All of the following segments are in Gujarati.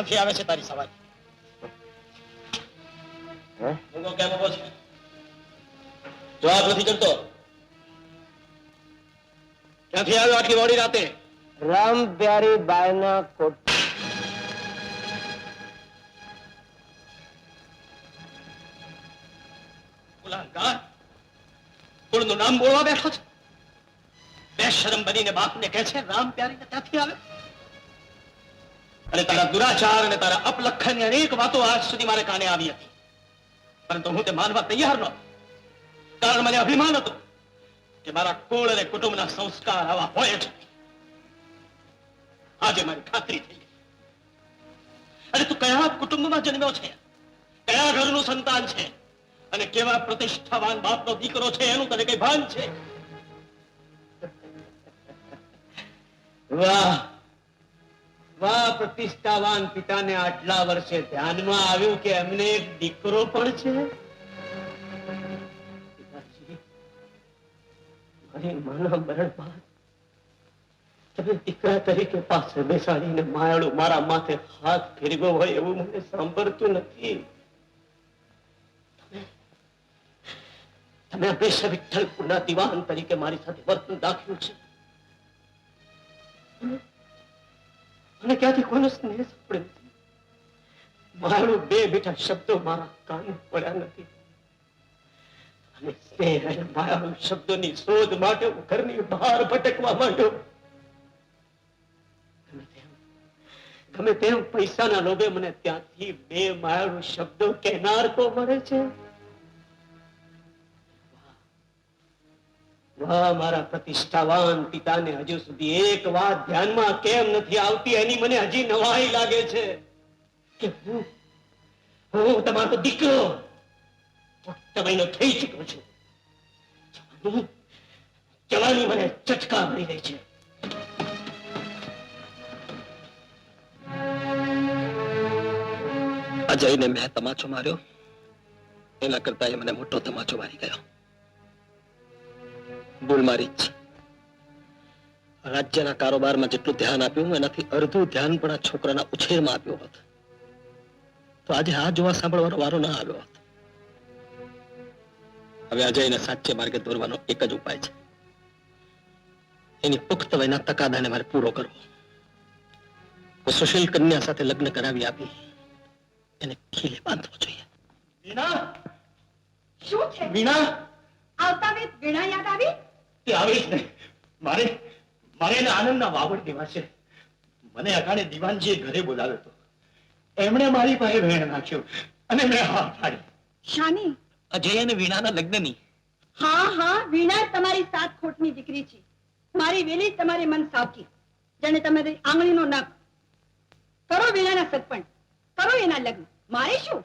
ક્યાંથી આવે છે તારી સવારી હે? મૂકો કેમ ઊભો છે જવાબ નથી કરતો ક્યાંથી આવ્યો આટલી મોડી રાતે રામ પ્યારી બાયના કોટ ગુલામગાર કુળનું નામ બોલવા બેઠો છે બેશરમ બનીને બાપને કહે છે રામ પ્યારીને ત્યાંથી આવે અને તારા દુરાચાર અને તારા અપલખનની અનેક વાતો આજ સુધી મારે કાને આવી હતી. પરંતુ હું તે માનવા તૈયાર ન કારણ મને અભિમાન હતું કે મારા કુળ અને કુટુંબના સંસ્કાર આવા હોય જ આજે મારી ખાતરી થઈ અને તું કયા કુટુંબમાં જન્મ્યો છે? કયા ઘરનું સંતાન છે? અને કેવા પ્રતિષ્ઠાવાન બાપનો દીકરો છે? એનું તને કઈ ભાન છે? વાહ. વાહ પ્રતિષ્ઠાવાન પિતાને આટલા વર્ષે ધ્યાનમાં આવ્યું કે એમને એક દીકરો પણ છે? મારી દીકરા તરીકે પાસે બેસાડીને માયાળું મારા માથે હાથ ફેરવ્યો હોય એવું મને સાંભળતું નથી. તમે- હંમેશા વિઠ્ઠલ પુના દિવાન તરીકે મારી સાથે વર્તન દાખ્યું છે. અને ક્યાંથી કોનો સ્નેહ સાંભળ્યો મારું બે મીઠા શબ્દો મારા કાને પડ્યા નથી. અને સ્નેહ અને માયા શબ્દોની શોધ માટે હું ઘરની બહાર ભટકવા માંડ્યો. તમે તેમ પૈસાના લોભે મને ત્યાંથી બે માયાળુ શબ્દો કહેનાર તો મળે છે. મારા પ્રતિષ્ઠાવાન પિતાને હજુ સુધી એક વાત ધ્યાનમાં કેમ નથી આવતી? એની મને હજી નવાઈ લાગે છે કે હું તમારો દીકરો મોટા થઈ ચૂક્યો છું. જવાની મને ચટકા મળી રહી છે. અજયને મેં તમાચો માર્યો. એના કરતા એ મને મોટો તમાચો મારી ગયો. ભૂલ મારી છે રાજ્યના કારોબારમાં જેટલું ધ્યાન આપ્યું એનાથી અડધું ધ્યાન પણ આ છોકરાના ઉછેરમાં આપ્યું હોત. તો આજે આ જોવા સાંભળવાનો વારો ના આવ્યો હતો. હવે અજયને સાચે માર્ગે દોરવાનો એક જ ઉપાય છે. એની પુખ્ત વયના તકાદાને મારે પૂરો કરવો. હું સુશીલ કન્યા સાથે લગ્ન કરાવી આપી એને ખીલે બાંધવો જોઈએ. વીણા? શું છે? વીણા? આવતા વેત વીણા યાદ આવી? તે આવે જ નહીં. મારે મારે એને આનંદના વાવડ દેવા છે. મને અકાળે દિવાનજીએ ઘરે બોલાવ્યો હતો. એમણે મારી પાસે વેણ નાખ્યો અને મેં હા પાડી. શાની? અજય અને વીણાના લગ્નની. હા હા વીણા તમારી સાત ખોટની દીકરી છે. મારી વેલી તમારી મન સાવકી. જેને તમારી આંગળીનો નખ કરો વીણાના સગપણ કરો એના લગ્ન. મારે શું?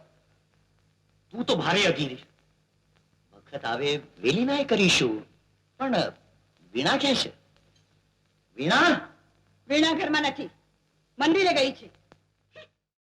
તું તો ભારે અધીરી. વખત આવે વેલીના કરીશું. પણ વીણા ક્યાં છે? વીણા? વીણા ઘરમાં નથી. મંદિરે ગઈ છે.